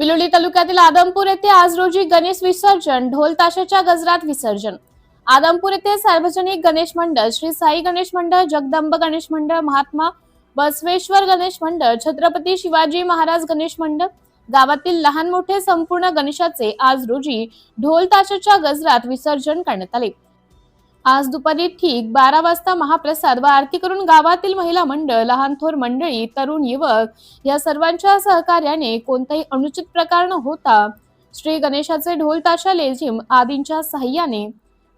बिलोली तालुक्यातील आदमपूर येथे आज रोजी गणेश विसर्जन ढोल ताशाच्या गजरात विसर्जन. आदमपूर येथे सार्वजनिक गणेश मंडळ श्री साई गणेश मंडळ जगदंब गणेश मंडळ महात्मा बसवेश्वर गणेश मंडळ छत्रपती शिवाजी महाराज गणेश मंडळ गावातील लहान मोठे संपूर्ण गणेशाचे आज रोजी ढोल ताशाच्या गजरात विसर्जन करण्यात आले. आज दुपारी ठीक बारा वाजता महाप्रसाद व आरती करून गावातील महिला मंडळ लहान थोर मंडळी तरुण युवक या सर्वांच्या सहकार्याने कोणताही अनुचित प्रकार न होता श्री गणेशाचे ढोल ताशा लेझिम आदींच्या सहाय्याने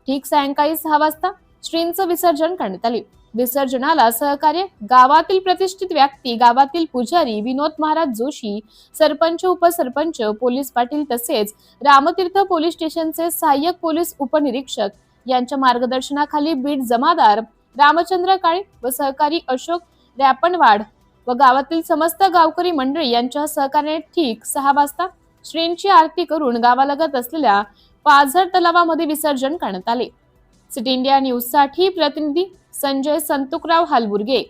ठीक सायंकाळी सहा वाजता श्रींचं विसर्जन करण्यात आले. विसर्जनाला सहकार्य गावातील प्रतिष्ठित व्यक्ती गावातील पुजारी विनोद महाराज जोशी सरपंच उपसरपंच पोलीस पाटील तसेच रामतीर्थ पोलीस स्टेशनचे सहाय्यक पोलीस उपनिरीक्षक यांच्या मार्गदर्शनाखाली बीड जमादार रामचंद्र काळे व सहकारी अशोक रॅपणवाड व गावातील समस्त गावकरी मंडळी यांच्या सहकार्याने ठीक सहा वाजता श्रींची आरती करून गावालगत असलेल्या पाझर तलावामध्ये विसर्जन करण्यात आले. सिटी इंडिया न्यूजसाठी प्रतिनिधी संजय संतुकराव हालबुर्गे.